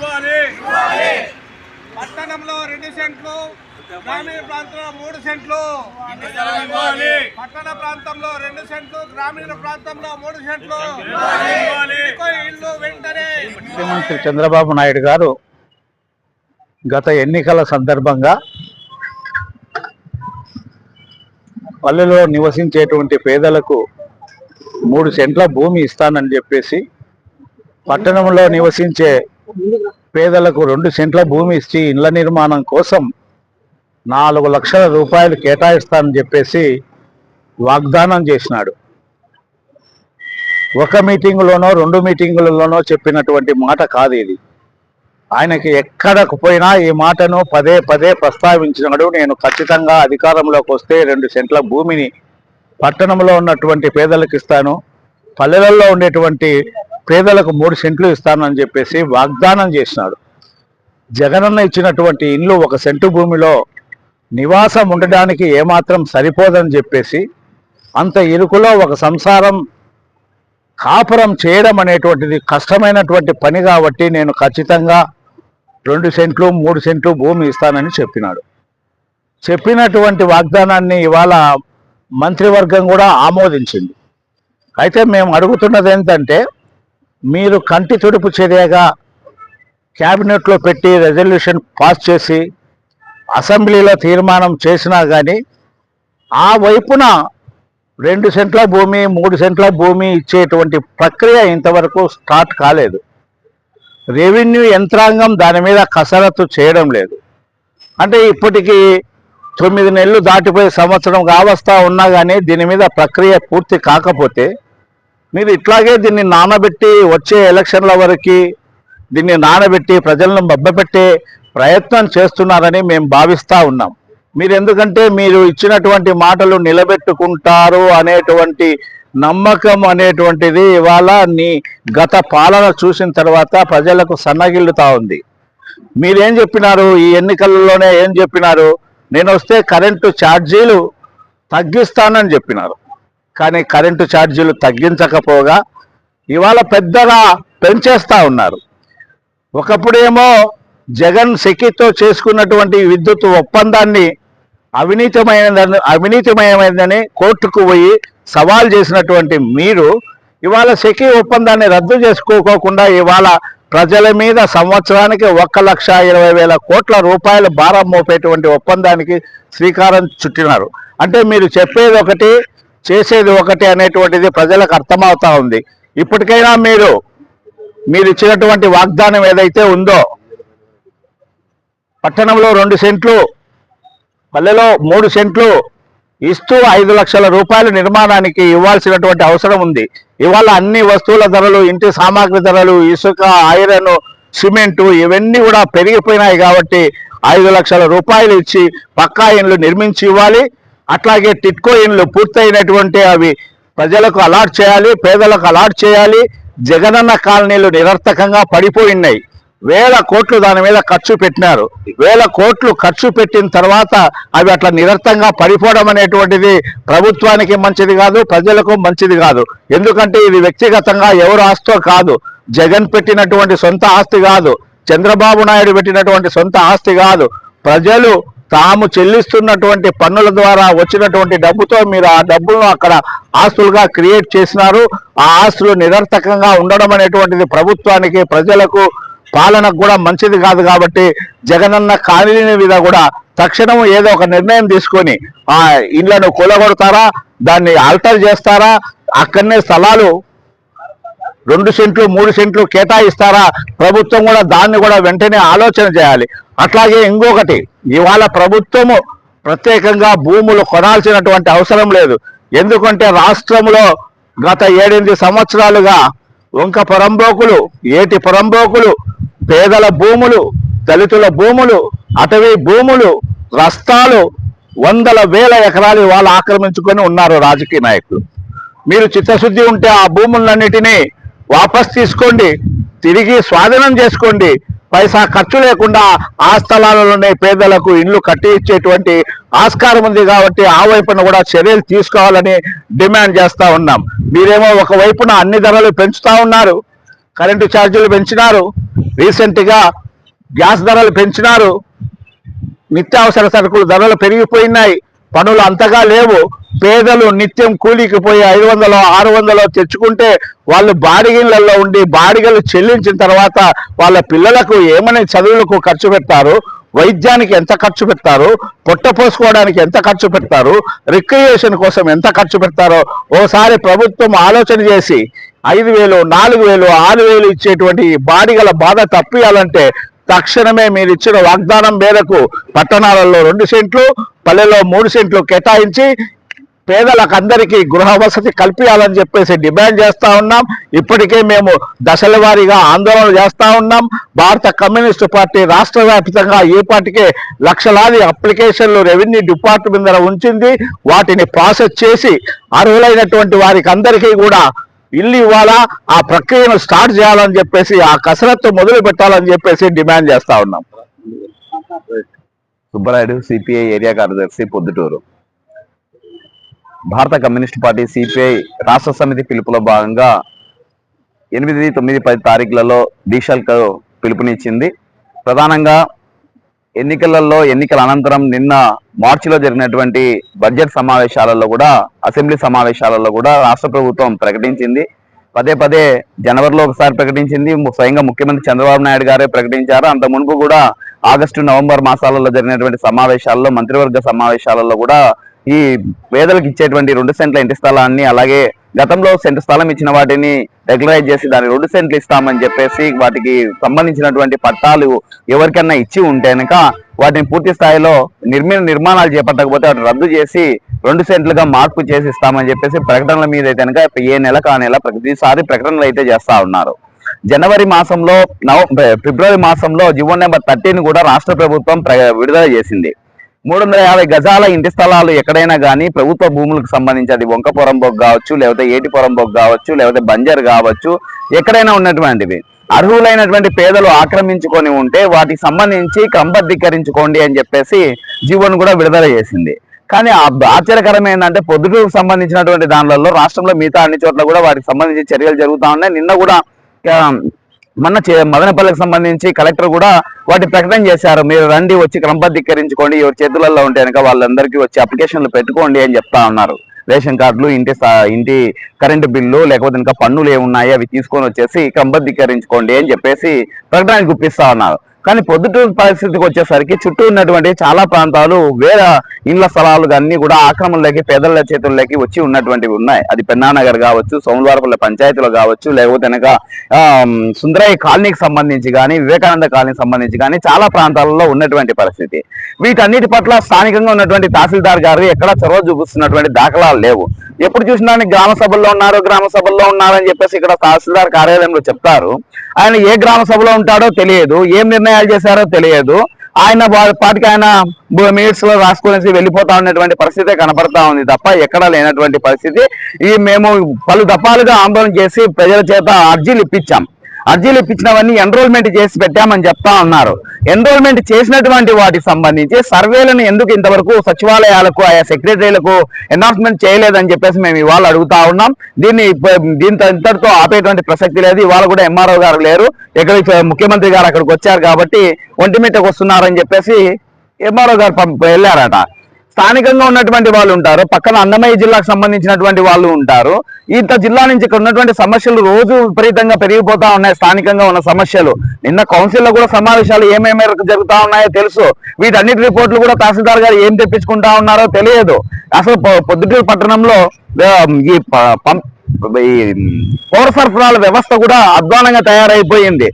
ఇవ్వాలి. పట్టణంలో రెండు సెంట్లు గ్రామీణ ప్రాంతంలో మూడు సెంట్లు. ఇవ్వాలి. పట్టణ ప్రాంతంలో రెండు సెంట్లు గ్రామీణ ప్రాంతంలో మూడు సెంట్లు. ఇల్లు వెంటనే. ముఖ్యమంత్రి చంద్రబాబు నాయుడు గారు గత ఎన్నికల సందర్భంగా పల్లెలో నివసించేటువంటి పేదలకు మూడు సెంట్ల భూమి ఇస్తానని చెప్పేసి పట్టణంలో నివసించే పేదలకు రెండు సెంట్ల భూమి ఇచ్చి ఇండ్ల నిర్మాణం కోసం నాలుగు లక్షల రూపాయలు కేటాయిస్తానని చెప్పేసి వాగ్దానం చేసినాడు. ఒక మీటింగులోనో రెండు మీటింగులలోనో చెప్పినటువంటి మాట కాదు ఇది. ఆయనకి ఎక్కడకు పోయినా ఈ మాటను పదే పదే ప్రస్తావించినాడు. నేను ఖచ్చితంగా అధికారంలోకి వస్తే రెండు సెంట్ల భూమిని పట్టణంలో ఉన్నటువంటి పేదలకు ఇస్తాను. పల్లెలలో ఉండేటువంటి పేదలకు మూడు సెంట్లు ఇస్తాను అని చెప్పేసి వాగ్దానం చేసినాడు. జగనన్న ఇచ్చినటువంటి ఇల్లు ఒక సెంటు భూమిలో నివాసం ఉండడానికి ఏమాత్రం సరిపోదని చెప్పేసి అంత ఇరుకులో ఒక సంసారం కాపురం చేయడం అనేటువంటిది కష్టమైనటువంటి పని కాబట్టి నేను ఖచ్చితంగా రెండు సెంట్లు మూడు సెంట్లు భూమి ఇస్తానని చెప్పినాడు. చెప్పినటువంటి వాగ్దానాన్ని ఇవాళ మంత్రివర్గం కూడా ఆమోదించింది. అయితే మేము అడుగుతున్నది ఏంటంటే మీరు కంటి తుడుపు చర్యగా క్యాబినెట్లో పెట్టి రెజల్యూషన్ పాస్ చేసి అసెంబ్లీలో తీర్మానం చేసినా కానీ ఆ వైపున రెండు సెంట్ల భూమి మూడు సెంట్ల భూమి ఇచ్చేటువంటి ప్రక్రియ ఇంతవరకు స్టార్ట్ కాలేదు. రెవెన్యూ యంత్రాంగం దాని మీద కసరత్తు చేయడం లేదు. అంటే ఇప్పటికీ తొమ్మిది నెలలు దాటిపోయి సంవత్సరం కావస్తా ఉన్నా కానీ దీని మీద ప్రక్రియ పూర్తి కాకపోతే మీరు ఇట్లాగే దీన్ని నానబెట్టి వచ్చే ఎలక్షన్ల వరకు దీన్ని నానబెట్టి ప్రజలను బబ్బపెట్టే ప్రయత్నం చేస్తున్నారని మేము భావిస్తూ ఉన్నాం. మీరు ఎందుకంటే మీరు ఇచ్చినటువంటి మాటలు నిలబెట్టుకుంటారు అనేటువంటి నమ్మకం అనేటువంటిది ఇవాళ నీ గత పాలన చూసిన తర్వాత ప్రజలకు సన్నగిల్లుతా ఉంది. మీరేం చెప్పినారు? ఈ ఎన్నికలలోనే ఏం చెప్పినారు? నేను వస్తే కరెంటు ఛార్జీలు తగ్గిస్తానని చెప్పినారు. కానీ కరెంటు ఛార్జీలు తగ్గించకపోగా ఇవాళ పెద్దగా పెంచేస్తూ ఉన్నారు. ఒకప్పుడేమో జగన్ సెకితో చేసుకున్నటువంటి విద్యుత్ ఒప్పందాన్ని అవినీతమైనదని అవినీతిమయమైందని కోర్టుకు పోయి సవాల్ చేసినటువంటి మీరు ఇవాళ సెకి ఒప్పందాన్ని రద్దు చేసుకోకోకుండా ఇవాళ ప్రజల మీద సంవత్సరానికి ఒక్క లక్ష ఇరవై వేల కోట్ల రూపాయల భారం మోపేటువంటి ఒప్పందానికి శ్రీకారం చుట్టినారు. అంటే మీరు చెప్పేది ఒకటి చేసేది ఒకటి అనేటువంటిది ప్రజలకు అర్థమవుతా ఉంది. ఇప్పటికైనా మీరు మీరు ఇచ్చినటువంటి వాగ్దానం ఏదైతే ఉందో పట్టణంలో రెండు సెంట్లు పల్లెలో మూడు సెంట్లు ఇస్తూ ఐదు లక్షల రూపాయల నిర్మాణానికి ఇవ్వాల్సినటువంటి అవసరం ఉంది. ఇవాళ అన్ని వస్తువుల ధరలు ఇంటి సామాగ్రి ధరలు ఇసుక ఐరన్ సిమెంటు ఇవన్నీ కూడా పెరిగిపోయినాయి కాబట్టి ఐదు లక్షల రూపాయలు ఇచ్చి పక్కా ఇండ్లు నిర్మించి ఇవ్వాలి. అట్లాగే టిట్కో ఇండ్లు పూర్తయినటువంటి అవి ప్రజలకు అలాట్ చేయాలి పేదలకు అలాట్ చేయాలి జగనన్న కాలనీలు నిరర్థకంగా పడిపోయినాయి వేల కోట్లు దాని మీద ఖర్చు పెట్టినారు. వేల కోట్లు ఖర్చు పెట్టిన తర్వాత అవి అట్లా నిరర్థంగా పడిపోవడం అనేటువంటిది ప్రభుత్వానికి మంచిది కాదు ప్రజలకు మంచిది కాదు. ఎందుకంటే ఇది వ్యక్తిగతంగా ఎవరు ఆస్తో కాదు. జగన్ పెట్టినటువంటి సొంత ఆస్తి కాదు. చంద్రబాబు నాయుడు పెట్టినటువంటి సొంత ఆస్తి కాదు. ప్రజలు తాము చెల్లిస్తున్నటువంటి పన్నుల ద్వారా వచ్చినటువంటి డబ్బుతో మీరు ఆ డబ్బులను అక్కడ ఆస్తులుగా క్రియేట్ చేసినారు. ఆ ఆస్తులు నిరర్థకంగా ఉండడం అనేటువంటిది ప్రభుత్వానికి ప్రజలకు పాలనకు కూడా మంచిది కాదు కాబట్టి జగనన్న కాలనీ మీద కూడా తక్షణం ఏదో ఒక నిర్ణయం తీసుకొని ఆ ఇండ్లను కూలగొడతారా దాన్ని ఆల్టర్ చేస్తారా అక్కడనే స్థలాలు రెండు సెంట్లు మూడు సెంట్లు కేటాయిస్తారా? ప్రభుత్వం కూడా దాన్ని కూడా వెంటనే ఆలోచన చేయాలి. అట్లాగే ఇంకొకటి ఇవాళ ప్రభుత్వము ప్రత్యేకంగా భూములు కొనాల్సినటువంటి అవసరం లేదు. ఎందుకంటే రాష్ట్రంలో గత ఏడెనిమిది సంవత్సరాలుగా వంక పొరంబోకులు ఏటి పొరంబోకులు పేదల భూములు దళితుల భూములు అటవీ భూములు రస్తాలు వందల వేల ఎకరాలు వాళ్ళు ఆక్రమించుకొని ఉన్నారు రాజకీయ నాయకులు. మీరు చిత్తశుద్ధి ఉంటే ఆ భూములన్నిటినీ వాపస్ తీసుకోండి. తిరిగి స్వాధీనం చేసుకోండి. పైసా ఖర్చు లేకుండా ఆ స్థలాలలోనే పేదలకు ఇల్లు కట్టి ఇచ్చేటువంటి ఆస్కారం ఉంది కాబట్టి ఆ వైపున కూడా చర్యలు తీసుకోవాలని డిమాండ్ చేస్తూ ఉన్నాం. మీరేమో ఒకవైపున అన్ని ధరలు పెంచుతా ఉన్నారు. కరెంటు ఛార్జీలు పెంచినారు. రీసెంట్గా గ్యాస్ ధరలు పెంచినారు. నిత్యావసర సరుకులు ధరలు పెరిగిపోయినాయి. పనులు అంతగా లేవు. పేదలు నిత్యం కూలికి పోయి ఐదు వందలు ఆరు వందలు తెచ్చుకుంటే వాళ్ళు బాడిగిళ్ళల్లో ఉండి బాడిగలు చెల్లించిన తర్వాత వాళ్ళ పిల్లలకు ఏమని చదువులకు ఖర్చు పెడతారు? వైద్యానికి ఎంత ఖర్చు పెడతారు? పొట్ట పోసుకోవడానికి ఎంత ఖర్చు పెడతారు? రిక్రియేషన్ కోసం ఎంత ఖర్చు పెడతారో ఓసారి ప్రభుత్వం ఆలోచన చేసి ఐదు వేలు నాలుగు వేలు ఆరు వేలు ఇచ్చేటువంటి బాడిగల బాధ తప్పియాలంటే తక్షణమే మీరు ఇచ్చిన వాగ్దానం మేరకు పట్టణాలలో రెండు సెంట్లు పల్లెలో మూడు సెంట్లు కేటాయించి పేదలకు అందరికీ గృహ వసతి కల్పించాలని చెప్పేసి డిమాండ్ చేస్తా ఉన్నాం. ఇప్పటికే మేము దశల వారీగా ఆందోళన చేస్తా ఉన్నాం. భారత కమ్యూనిస్టు పార్టీ రాష్ట్ర వ్యాప్తంగా ఈపాటికే లక్షలాది అప్లికేషన్లు రెవెన్యూ డిపార్ట్మెంట్ దగ్గర ఉంచింది. వాటిని ప్రాసెస్ చేసి అర్హులైనటువంటి వారికి అందరికీ కూడా ఇల్లు ఇవ్వాలా ఆ ప్రక్రియను స్టార్ట్ చేయాలని చెప్పేసి ఆ కసరత్తు మొదలు పెట్టాలని చెప్పేసి డిమాండ్ చేస్తా ఉన్నాం. సుబ్బరాయుడు సిపిఐ ఏరియా కార్యదర్శి పొద్దుటూరు. భారత కమ్యూనిస్ట్ పార్టీ సిపిఐ రాష్ట్ర సమితి పిలుపులో భాగంగా ఎనిమిది తొమ్మిది పది తారీఖులలో దీక్షలకు పిలుపునిచ్చింది. ప్రధానంగా ఎన్నికలలో ఎన్నికల అనంతరం నిన్న మార్చిలో జరిగినటువంటి బడ్జెట్ సమావేశాలలో కూడా అసెంబ్లీ సమావేశాలలో కూడా రాష్ట్ర ప్రభుత్వం ప్రకటించింది. పదే పదే జనవరిలో ఒకసారి ప్రకటించింది. స్వయంగా ముఖ్యమంత్రి చంద్రబాబు నాయుడు గారే ప్రకటించారు. అంత మునుపు కూడా ఆగస్టు నవంబర్ మాసాలలో జరిగినటువంటి సమావేశాల్లో మంత్రివర్గ సమావేశాలలో కూడా ఈ పేదలకు ఇచ్చేటువంటి రెండు సెంట్ల ఇంటి స్థలాన్ని అలాగే గతంలో సెంటు స్థలం ఇచ్చిన వాటిని రెగ్యులరైజ్ చేసి దాని రెండు సెంట్లు ఇస్తామని చెప్పేసి వాటికి సంబంధించినటువంటి పట్టాలు ఎవరికైనా ఇచ్చి ఉంటే కనుక వాటిని పూర్తి స్థాయిలో నిర్మి నిర్మాణాలు చేపట్టకపోతే వాటిని రద్దు చేసి రెండు సెంట్లుగా మార్పు చేసి ఇస్తామని చెప్పేసి ప్రకటనల మీద అయితే కనుక ఏ నెలకు ఆ నెల ప్రతిసారి ప్రకటనలు అయితే చేస్తా ఉన్నారు. జనవరి మాసంలో నవ ఫిబ్రవరి మాసంలో జీవో నెంబర్ థర్టీని కూడా రాష్ట్ర ప్రభుత్వం ప్ర- విడుదల చేసింది. మూడు వందల యాభై గజాల ఇంటి స్థలాలు ఎక్కడైనా కానీ ప్రభుత్వ భూములకు సంబంధించి అది వంక కావచ్చు లేకపోతే ఏటి పొరంబోక్ కావచ్చు లేకపోతే బంజర్ కావచ్చు ఎక్కడైనా ఉన్నటువంటివి. అర్హులైనటువంటి పేదలు ఆక్రమించుకొని ఉంటే వాటికి సంబంధించి క్రమబద్ధీకరించుకోండి అని చెప్పేసి జీవోను కూడా విడుదల చేసింది. కానీ ఆశ్చర్యకరం ఏంటంటే పొద్దుటూరుకు సంబంధించినటువంటి దానిలలో రాష్ట్రంలో మిగతా అన్ని చోట్ల కూడా వాటికి సంబంధించి చర్యలు జరుగుతూ ఉన్నాయి. నిన్న కూడా మన మొన్న చే- మదనపల్లికి సంబంధించి కలెక్టర్ కూడా వాటి ప్రకటన చేశారు. మీరు రండి వచ్చి క్రమబద్ధీకరించుకోండి ఎవరి చేతులలో ఉంటే కనుక వాళ్ళందరికీ వచ్చి అప్లికేషన్లు పెట్టుకోండి అని చెప్తా ఉన్నారు రేషన్ కార్డులు ఇంటి సా- ఇంటి కరెంటు బిల్లు లేకపోతే ఇంకా పన్నులు ఏమున్నాయి అవి తీసుకొని వచ్చేసి క్రమబద్ధీకరించుకోండి అని చెప్పేసి ప్రకటన గుప్పిస్తా ఉన్నారు. కానీ పొద్దుటూరు పరిస్థితికి వచ్చేసరికి చుట్టూ ఉన్నటువంటి చాలా ప్రాంతాలు వేరే ఇండ్ల స్థలాలు అన్ని కూడా ఆక్రమణలోకి పేదల చేతుల్లోకి వచ్చి ఉన్నటువంటివి ఉన్నాయి. అది పెన్నానగర్ కావచ్చు సోమవారపల్లి పంచాయతీలో కావచ్చు లేకపోతే కనుక సుందరయ్య కాలనీకి సంబంధించి కానీ వివేకానంద కాలనీకి సంబంధించి కానీ చాలా ప్రాంతాలలో ఉన్నటువంటి పరిస్థితి. వీటన్నిటి పట్ల స్థానికంగా ఉన్నటువంటి తహసీల్దార్ గారు ఎక్కడ చొరవ చూపిస్తున్నటువంటి దాఖలాలు లేవు. ఎప్పుడు చూసినా గ్రామ సభల్లో ఉన్నారు గ్రామ సభల్లో ఉన్నారని చెప్పేసి ఇక్కడ తహసీల్దార్ కార్యాలయంలో చెప్తారు. ఆయన ఏ గ్రామ సభలో ఉంటాడో తెలియదు ఏం నిర్ణయాలు చేశారో తెలియదు. ఆయన పాటికి ఆయన మినిట్స్లో రాసుకునేసి వెళ్ళిపోతా ఉన్నటువంటి పరిస్థితే కనపడతా ఉంది తప్ప ఎక్కడా లేనటువంటి పరిస్థితి. ఈ మేము పలు దఫాలుగా ఆందోళన చేసి ప్రజల చేత అర్జీలు ఇప్పించాం. అర్జీలు ఇప్పించినవన్నీ ఎన్రోల్మెంట్ చేసి పెట్టామని చెప్తా ఉన్నారు ఎన్రోల్మెంట్ చేసినటువంటి వాటికి సంబంధించి సర్వేలను ఎందుకు ఇంతవరకు సచివాలయాలకు ఆయా సెక్రటరీలకు అనౌన్స్మెంట్ చేయలేదని చెప్పేసి మేము ఇవాళ అడుగుతా ఉన్నాం. దీన్ని దీంతో ఇంతటితో ఆపేటువంటి ప్రసక్తి లేదు. ఇవాళ కూడా ఎంఆర్ఓ గారు లేరు. ఎక్కడికి ముఖ్యమంత్రి గారు అక్కడికి వచ్చారు కాబట్టి ఒంటిమిట్టకు వస్తున్నారని చెప్పేసి ఎంఆర్ఓ గారు వెళ్ళారట. స్థానికంగా ఉన్నటువంటి వాళ్ళు ఉంటారు. పక్కన అన్నమయ్య జిల్లాకు సంబంధించినటువంటి వాళ్ళు ఉంటారు. ఇంత జిల్లా నుంచి ఇక్కడ ఉన్నటువంటి సమస్యలు రోజు విపరీతంగా పెరిగిపోతా ఉన్నాయి స్థానికంగా ఉన్న సమస్యలు. నిన్న కౌన్సిల్లో కూడా సమావేశాలు ఏమేమి జరుగుతా ఉన్నాయో తెలుసు. వీటన్నిటి రిపోర్ట్లు కూడా తహసీల్దార్ గారు ఏం తెప్పించుకుంటా ఉన్నారో తెలియదు. అసలు పొద్దుటూరు పట్టణంలో ఈ పౌర సరఫరాల వ్యవస్థ కూడా అధ్వానంగా తయారైపోయింది.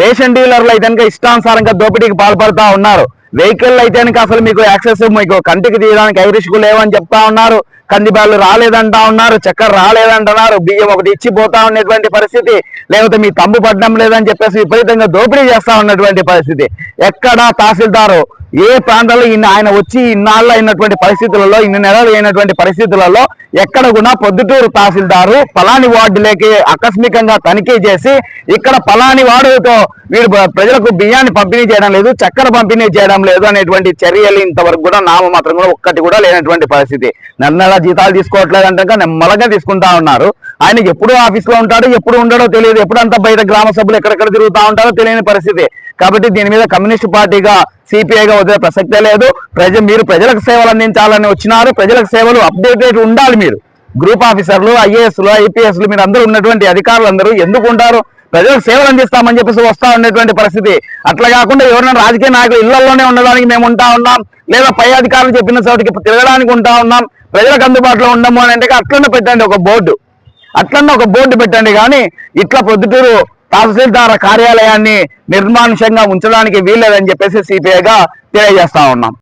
రేషన్ డీలర్లు అయితే కనుక ఇష్టానుసారంగా దోపిడీకి పాల్పడతా ఉన్నారు. వెహికల్ అయితే అసలు మీకు యాక్సెస్ మీకు కంటికి తీయడానికి ఐరిష్కు లేవని చెప్తా ఉన్నారు. కందిబాళ్ళు రాలేదంటా ఉన్నారు చక్కెర రాలేదంటున్నారు బియ్యం ఒకటి ఇచ్చిపోతా ఉన్నటువంటి పరిస్థితి లేకపోతే మీ తమ్ము పడడం లేదని చెప్పేసి విపరీతంగా దోపిడీ చేస్తా ఉన్నటువంటి పరిస్థితి. ఎక్కడ తహసీల్దారు ఏ ప్రాంతాల్లో ఇన్ని ఆయన వచ్చి ఇన్నాళ్ళు అయినటువంటి పరిస్థితులలో ఇన్ని నెలలు అయినటువంటి పరిస్థితులలో ఎక్కడ కూడా పొద్దుటూరు తహసీల్దారు పలాని వార్డులోకి ఆకస్మికంగా తనిఖీ చేసి ఇక్కడ పలాని వార్డుతో వీరు ప్రజలకు బియ్యాన్ని పంపిణీ చేయడం లేదు చక్కెర పంపిణీ చేయడం లేదు అనేటువంటి చర్యలు ఇంతవరకు కూడా నామమాత్రం కూడా ఒక్కటి కూడా లేనటువంటి పరిస్థితి. నన్నెల జీతాలు తీసుకోవట్లేదు అంటే నెమ్మలగా తీసుకుంటా ఉన్నారు. ఆయన ఎప్పుడు ఆఫీస్లో ఉంటాడో ఎప్పుడు ఉండడో తెలియదు. ఎప్పుడంతా బయట గ్రామ సభ్యులు ఎక్కడెక్కడ తిరుగుతా ఉంటారో తెలియని పరిస్థితి. కాబట్టి దీని మీద కమ్యూనిస్ట్ పార్టీగా సిపిఐగా వదిలే ప్రసక్తే లేదు. ప్రజ మీరు ప్రజలకు సేవలు అందించాలని వచ్చినారు. ప్రజలకు సేవలు అప్డేటెడ్ ఉండాలి మీరు. గ్రూప్ ఆఫీసర్లు ఐఏఎస్లు ఐపీఎస్లు మీరు అందరూ ఉన్నటువంటి అధికారులు అందరూ ఎందుకు ఉంటారు? ప్రజలకు సేవలు అందిస్తామని చెప్పేసి వస్తా ఉండేటువంటి పరిస్థితి. అట్లా కాకుండా ఎవరైనా రాజకీయ నాయకులు ఇళ్ళలోనే ఉండడానికి మేము ఉంటా ఉన్నాం. లేదా పై అధికారులు చెప్పిన చోటికి తిరగడానికి ఉంటా ఉన్నాం ప్రజలకు అందుబాటులో ఉండము అని అంటే అట్లనే పెట్టండి ఒక బోర్డు. అట్లనే ఒక బోర్డు పెట్టండి కానీ ఇట్లా పొద్దుటూరు తహసీల్దార్ కార్యాలయాన్ని నిర్మానుషంగా ఉంచడానికి వీల్లేదని చెప్పేసి సిపిఐగా తెలియజేస్తా ఉన్నాం.